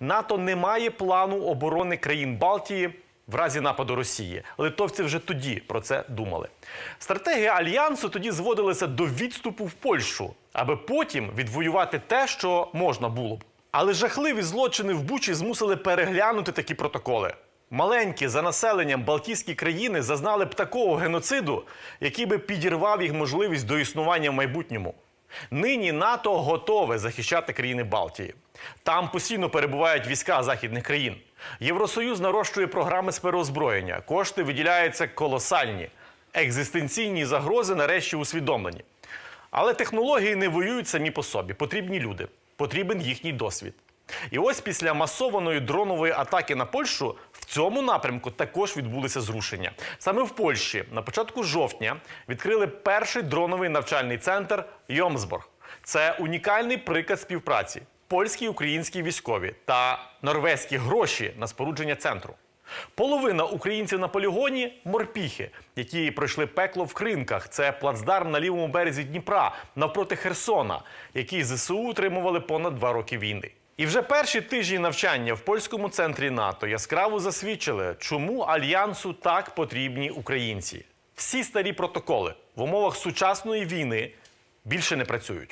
НАТО не має плану оборони країн Балтії в разі нападу Росії. Литовці вже тоді про це думали. Стратегія альянсу тоді зводилася до відступу в Польщу, аби потім відвоювати те, що можна було б. Але жахливі злочини в Бучі змусили переглянути такі протоколи. Маленькі за населенням Балтійські країни зазнали б такого геноциду, який би підірвав їх можливість до існування в майбутньому. Нині НАТО готове захищати країни Балтії. Там постійно перебувають війська західних країн. Євросоюз нарощує програми з переозброєння. Кошти виділяються колосальні. Екзистенційні загрози нарешті усвідомлені. Але технології не воюють самі по собі. Потрібні люди, потрібен їхній досвід. І ось після масованої дронової атаки на Польщу в цьому напрямку також відбулися зрушення. Саме в Польщі на початку жовтня відкрили перший дроновий навчальний центр Йомсборг. Це унікальний приклад співпраці. Польські і українські військові та норвезькі гроші на спорудження центру. Половина українців на полігоні морпіхи, які пройшли пекло в кринках. Це плацдарм на лівому березі Дніпра навпроти Херсона, який ЗСУ утримували понад два роки війни. І вже перші тижні навчання в польському центрі НАТО яскраво засвідчили, чому альянсу так потрібні українці. Всі старі протоколи в умовах сучасної війни більше не працюють.